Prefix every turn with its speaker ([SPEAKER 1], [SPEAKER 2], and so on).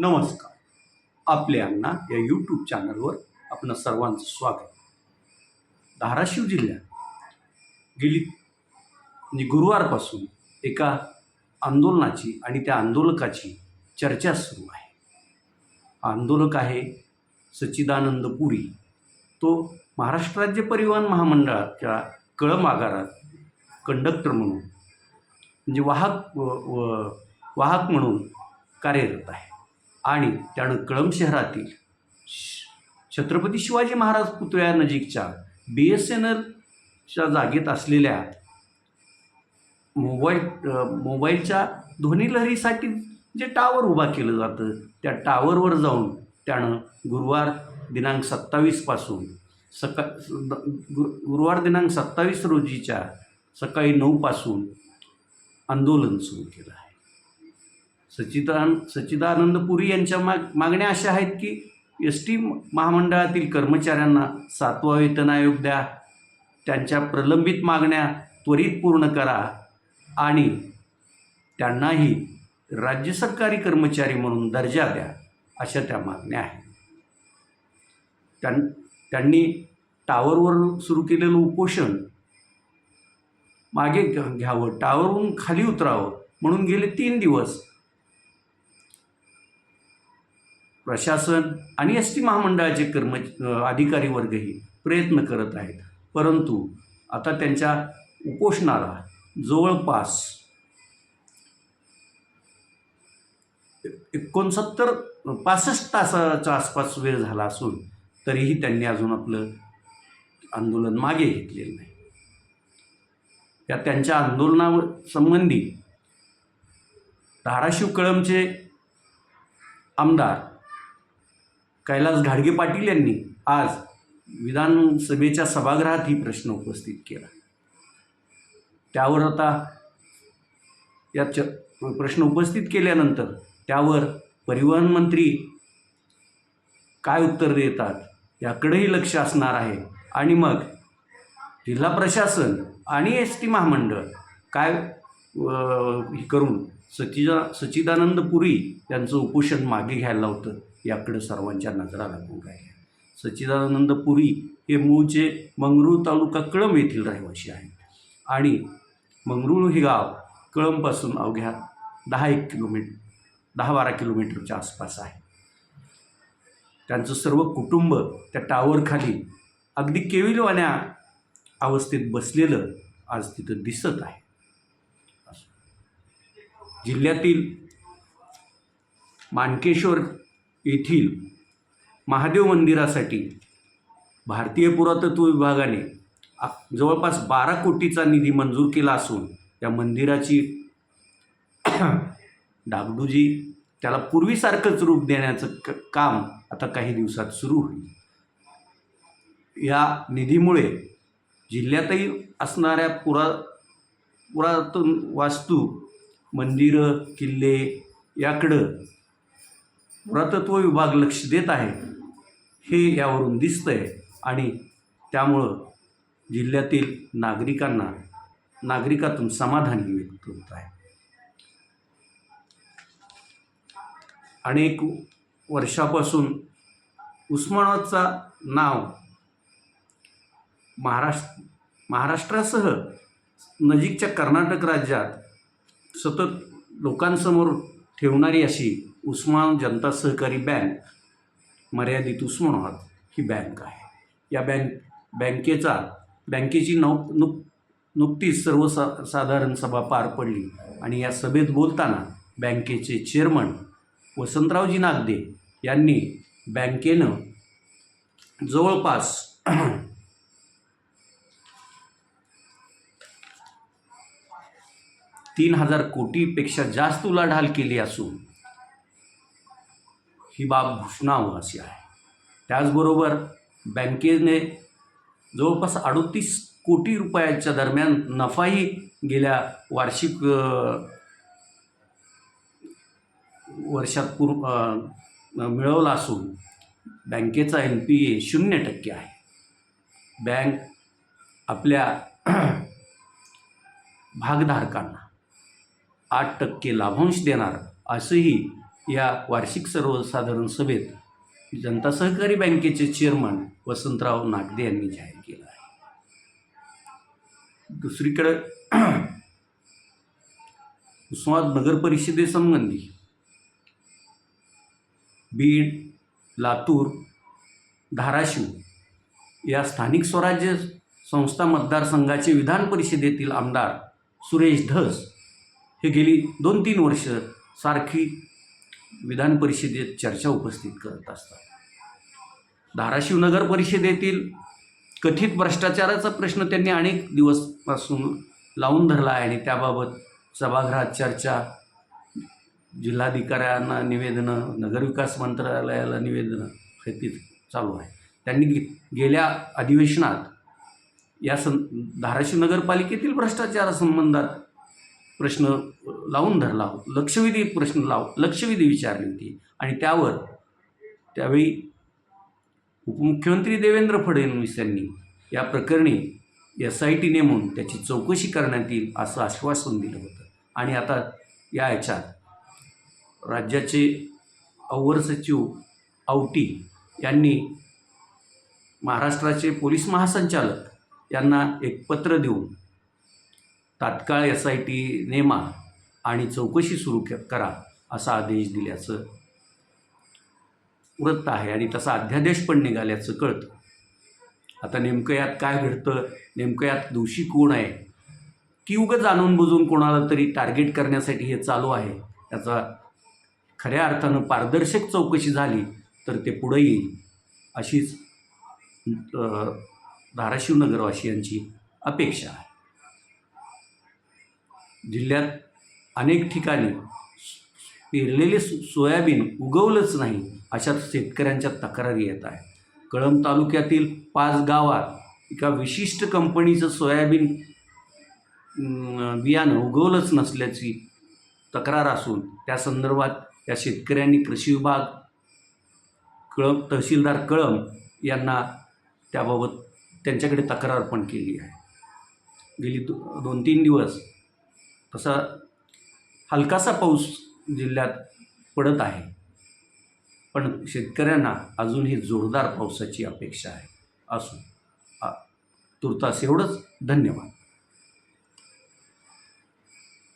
[SPEAKER 1] नमस्कार. आपले अण्णा या यूट्यूब चॅनलवर आपलं सर्वांचं स्वागत. धाराशिव जिल्ह्यात गेली म्हणजे गुरुवारपासून एका आंदोलनाची आणि त्या आंदोलकाची चर्चा सुरू आहे. आंदोलक आहे सच्चिदानंद पुरी. तो महाराष्ट्र राज्य परिवहन महामंडळाच्या कळम आगारात कंडक्टर म्हणून म्हणजे वाहक व- वाहक म्हणून कार्यरत आहे. आणि त्यानं कळंब शहरातील श- छत्रपती शिवाजी महाराज पुतळ्यानजीकच्या बी एस एन एलच्या जागेत असलेल्या मोबाईल मोबाईलच्या ध्वनीलहरीसाठी जे टावर उभा केलं जातं त्या टावरवर जाऊन त्यानं गुरुवार दिनांक सत्तावीसपासून सका गुरु गुरुवार दिनांक सत्तावीस रोजीच्या सकाळी नऊपासून आंदोलन सुरू केलं आहे. सच्चिदान सच्चिदानंद पुरी यांच्या माग मागण्या अशा आहेत की एस टी महामंडळातील कर्मचाऱ्यांना सातवा वेतन आयोग द्या. त्यांच्या प्रलंबित मागण्या त्वरित पूर्ण करा. आणि त्यांनाही राज्य सरकारी कर्मचारी म्हणून दर्जा द्या अशा त्या मागण्या आहेत. त्यां त्यांनी टावरवर सुरू केलेलं उपोषण मागे घ्यावं टावरवरून खाली उतरावं म्हणून गेले तीन दिवस. प्रशासन आणि एस टी महामंडळाचे कर्म अधिकारी वर्गही प्रयत्न करत आहेत. परंतु आता त्यांच्या उपोषणाला जवळपास एकोणसत्तर पासष्ट तासाच्या आसपास वेळ झाला असून तरीही त्यांनी अजून आपलं आंदोलन मागे घेतलेलं नाही. या त्यांच्या आंदोलनावर संबंधी धाराशिव कळमचे आमदार कैलास घाडगे पाटील यांनी आज विधानसभेच्या सभागृहात ही प्रश्न उपस्थित केला. त्यावर आता या च प्रश्न उपस्थित केल्यानंतर त्यावर परिवहन मंत्री काय उत्तर देतात याकडेही लक्ष असणार आहे. आणि मग जिल्हा प्रशासन आणि एस टी महामंडळ काय करून सचिदा सच्चिदानंद पुरी यांचं उपोषण मागे घ्यायला होतं. याकडे सर्वांच्या नजरा लागून राहिल्या सच्चिदानंद पुरी हे मूळचे मंगरूळ तालुका कळंब येथील रहिवासी आहेत. आणि मंगरूळ हे गाव कळंबपासून अवघ्या दहा एक किलोमीटर दहा बारा किलोमीटरच्या आसपास आहे. त्यांचं सर्व कुटुंब त्या टावरखाली अगदी केविलवाण्या अवस्थेत बसलेलं आज तिथं दिसत आहे. जिल्ह्यातील मानकेश्वर येथील महादेव मंदिरासाठी भारतीय पुरातत्व विभागाने आ- जवळपास बारा कोटीचा निधी मंजूर केला असून या मंदिराची डागडुजी त्याला पूर्वीसारखंच रूप देण्याचं क काम आता काही दिवसात सुरू होईल. या निधीमुळे जिल्ह्यातही असणाऱ्या पुरा पुरातन वास्तू मंदिरं किल्ले याकडं पुरातत्व विभाग लक्ष देत आहे हे यावरून दिसतं आहे आणि त्यामुळं जिल्ह्यातील नागरिकांना नागरिकातून समाधानी व्यक्त होत आहे. अनेक वर्षापासून उस्मानाबादचा नाव महाराष्ट्र महाराष्ट्रासह नजीकच्या कर्नाटक राज्यात सतत लोकांसमोर ठेवणारी अशी उस्मान जनता सहकारी बँक मर्यादित उस्मानाबाद ही बँक आहे. या बँक बँकेचा बँकेची नौ नुक नुकतीच सर्वसा साधारण सभा पार पडली आणि या सभेत बोलताना बँकेचे चेअरमन वसंतरावजी नागदे यांनी बँकेनं जवळपास तीन हजार कोटीपेक्षा जास्त उलाढाल केली असून ही बाब भूषणावं आहे. त्याचबरोबर बँकेने जवळपास अडतीस कोटी रुपयाच्या दरम्यान नफाही गेल्या वार्षिक वर्षात पूर मिळवला असून बँकेचा एन पी ए शून्य टक्के आहे. बँक आपल्या भागधारकांना आठ टक्के लाभांश देणार असंही या वार्षिक सर्वसाधारण सभेत जनता सहकारी बँकेचे चेअरमन वसंतराव नागदे यांनी जाहीर केलं आहे. दुसरीकडं उस्मानाबाद नगर परिषदेसंबंधी बीड लातूर धाराशिव या स्थानिक स्वराज्य संस्था मतदारसंघाचे विधान परिषदेतील आमदार सुरेश धस हे गेली दोन तीन वर्ष सारखी विधान परिषदेत चर्चा उपस्थित करत असतात. धाराशिव नगर परिषदेतील कथित भ्रष्टाचाराचा प्रश्न त्यांनी अनेक दिवसपासून लावून धरला आहे आणि त्याबाबत सभागृहात चर्चा जिल्हाधिकाऱ्यांना निवेदनं नगरविकास मंत्रालयाला निवेदनं हे ती चालू आहे. त्यांनी गेल्या अधिवेशनात या सं धाराशिव नगरपालिकेतील भ्रष्टाचारासंबंधात प्रश्न लावून धरला लक्षवेधी प्रश्न लाव लक्षवेधी विचारली होती. आणि त्यावर त्यावेळी उपमुख्यमंत्री देवेंद्र फडणवीस यांनी या प्रकरणी एस आय टी नेमून त्याची चौकशी करण्यात येईल असं आश्वासन दिलं होतं. आणि आता या याच्यात राज्याचे अव्वर सचिव आवटी यांनी महाराष्ट्राचे पोलीस महासंचालक यांना एक पत्र देऊन तात्काळ एस आय टी नेमा आणि चौकशी सुरू करा असा आदेश दिल्याचं वृत्त आहे आणि तसा अध्यादेश पण निघाल्याचं कळतं. आता नेमकं यात काय घडतं? नेमकं यात दोषी कोण आहे? की उगं जाणून बुजून कोणाला तरी टार्गेट करण्यासाठी हे चालू आहे? याचा खऱ्या अर्थानं पारदर्शक चौकशी झाली तर ते पुढं येईल अशीच अ, धाराशिव नगरवासियांची अपेक्षा आहे. जिल्ह्यात अनेक ठिकाणी पेरलेले सो सोयाबीन उगवलंच नाही अशा शेतकऱ्यांच्या तक्रारी येत आहे कळंब तालुक्यातील पाच गावात एका विशिष्ट कंपनीचं सोयाबीन बियाणं उगवलंच नसल्याची तक्रार असून त्या संदर्भात या शेतकऱ्यांनी कृषी विभाग कळंब तहसीलदार कळंब यांना त्याबाबत त्यांच्याकडे तक्रार पण केली आहे. गेली दो दोन तीन दिवस तसा हलकासा पाऊस जिल्ह्यात पडत आहे. पण शेतकऱ्यांना अजूनही जोरदार पावसाची अपेक्षा आहे. असो. तुर्तास एवढंच. धन्यवाद.